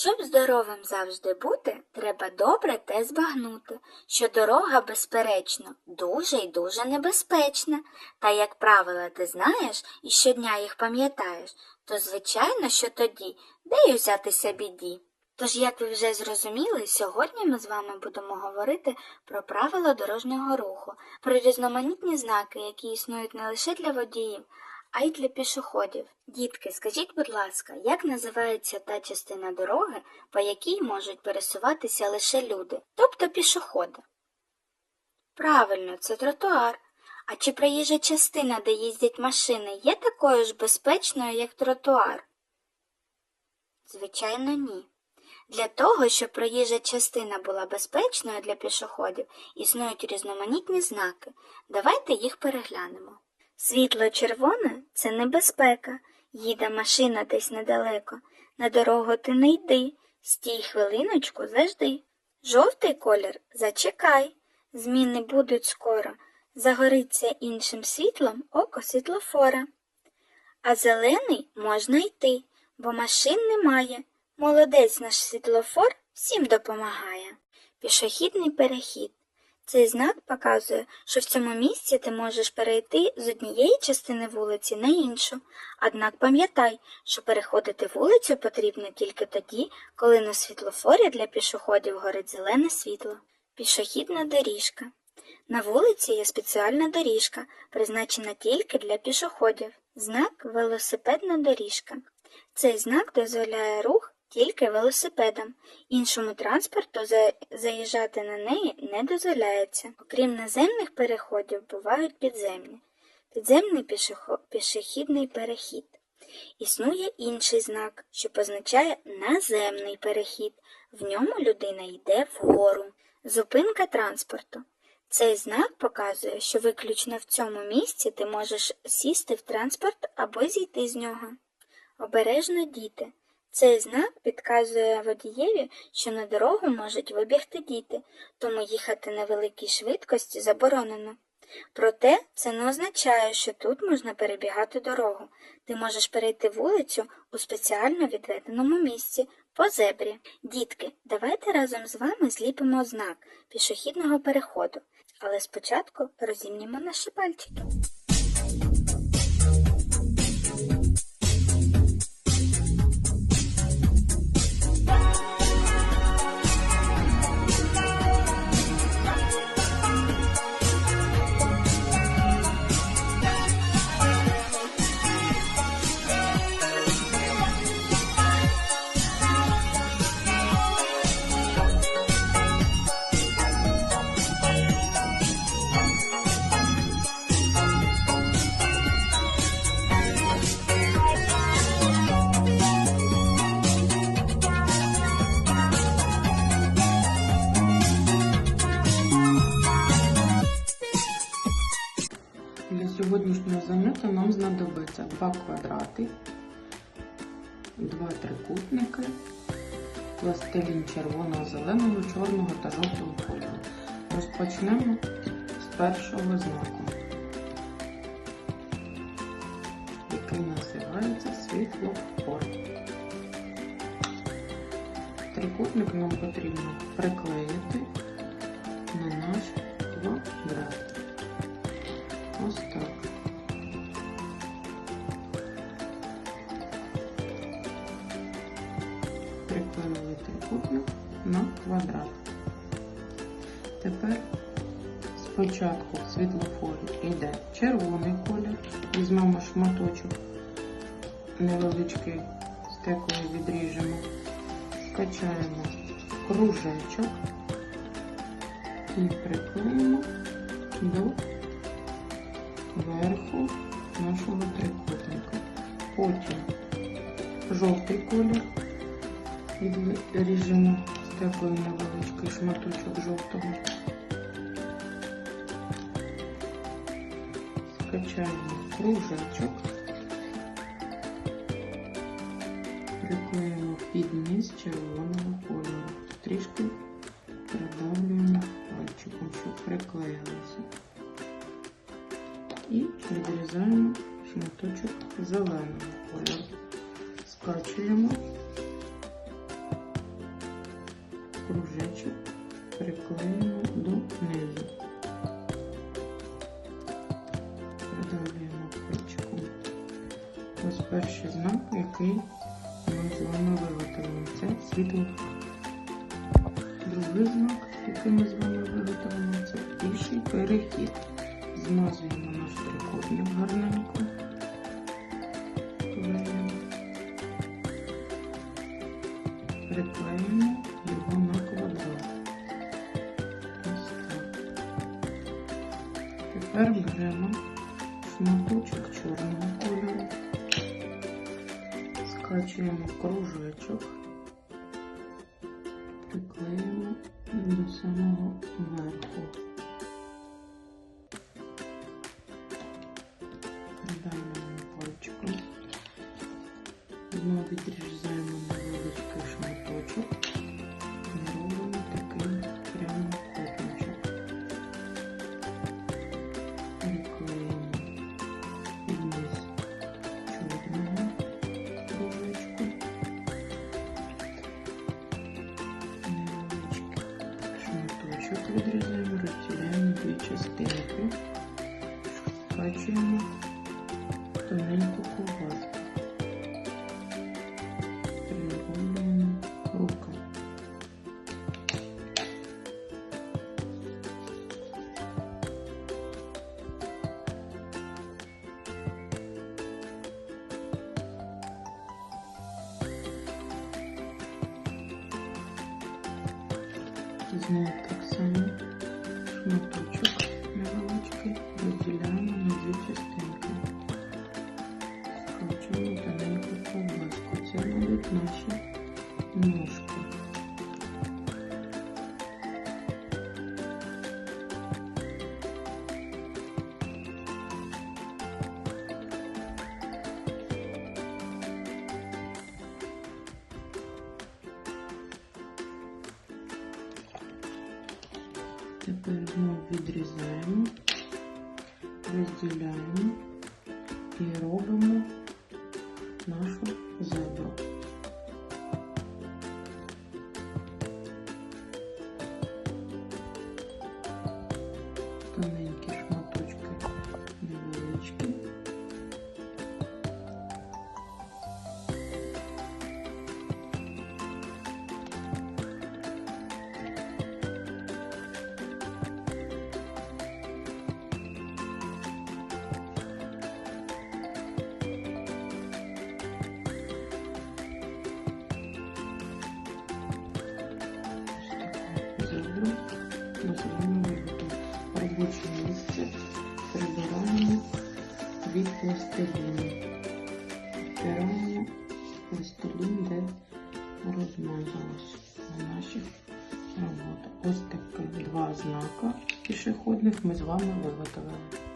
Щоб здоровим завжди бути, треба добре те збагнути, що дорога, безперечно, дуже і дуже небезпечна. Та як правила ти знаєш і щодня їх пам'ятаєш, то звичайно, що тоді, де й узятися біді. Тож, як ви вже зрозуміли, сьогодні ми з вами будемо говорити про правила дорожнього руху, про різноманітні знаки, які існують не лише для водіїв, а й для пішоходів. Дітки, скажіть, будь ласка, як називається та частина дороги, по якій можуть пересуватися лише люди, тобто пішоходи? Правильно, це тротуар. А чи проїжджа частина, де їздять машини, є такою ж безпечною, як тротуар? Звичайно, ні. Для того, щоб проїжджа частина була безпечною для пішоходів, існують різноманітні знаки. Давайте їх переглянемо. Світло червоне це небезпека. Їде машина десь недалеко. На дорогу ти не йди. Стій хвилиночку, завжди. Жовтий колір зачекай. Зміни будуть скоро. Загориться іншим світлом око світлофора. А зелений можна йти, бо машин немає. Молодець наш світлофор всім допомагає. Пішохідний перехід. Цей знак показує, що в цьому місці ти можеш перейти з однієї частини вулиці на іншу. Однак пам'ятай, що переходити вулицю потрібно тільки тоді, коли на світлофорі для пішоходів горить зелене світло. Пішохідна доріжка. На вулиці є спеціальна доріжка, призначена тільки для пішоходів. Знак велосипедна доріжка. Цей знак дозволяє рух тільки велосипедам. Іншому транспорту за- заїжджати на неї не дозволяється. Окрім наземних переходів, бувають підземні. Підземний пішохідний перехід. Існує інший знак, що позначає наземний перехід. В ньому людина йде вгору. Зупинка транспорту. Цей знак показує, що виключно в цьому місці ти можеш сісти в транспорт або зійти з нього. Обережно діти. Цей знак підказує водієві, що на дорогу можуть вибігти діти, тому їхати на великій швидкості заборонено. Проте це не означає, що тут можна перебігати дорогу. Ти можеш перейти вулицю у спеціально відведеному місці по зебрі. Дітки, давайте разом з вами зліпимо знак пішохідного переходу, але спочатку розімнімо наші пальчики. Сьогоднішнього нам знадобиться два квадрати, два трикутники, пластилін червоного, зеленого, чорного та жовтого кольору. Розпочнемо з першого знаку, який називається світлофор. Трикутник нам потрібно приклеїти на наш Приклеїли трикутник на квадрат. Тепер спочатку в світлофорі йде червоний колір. Візьмемо шматочок невеличкий стекою відріжемо, скачаємо кружечок і приклеїмо до верху нашого трикутника. Потім жовтий колір відріжемо стеклою невеличкий шматочок жовтого. Скачаємо кружечок, приклеїмо під низ червоного кольору. Трішки придавлюємо пальчиком, щоб приклеїлося і відрізаємо шматочок зеленого кольору. Приклеїмо до низу. Придавлюємо пальчиком. Ось перший знак, який ми з вами виготовимо. Це світло. Другий знак, який ми з вами виготовимо, це піший перехід. Змазуємо наш трикутник гарненько. Тепер беремо шматочок чорного кольору, скачуємо кружечок, приклеїмо до самого верху. Придавлюємо пальчиком. Знову відрізаємо Тоненьку ковбаску. Прирівнюємо руки. Знову так само Це будуть наші ножки. Тепер знову відрізаємо, розділяємо і робимо нашу зебру. Amém. Ось такі два знака пішохідних ми з вами виготовили.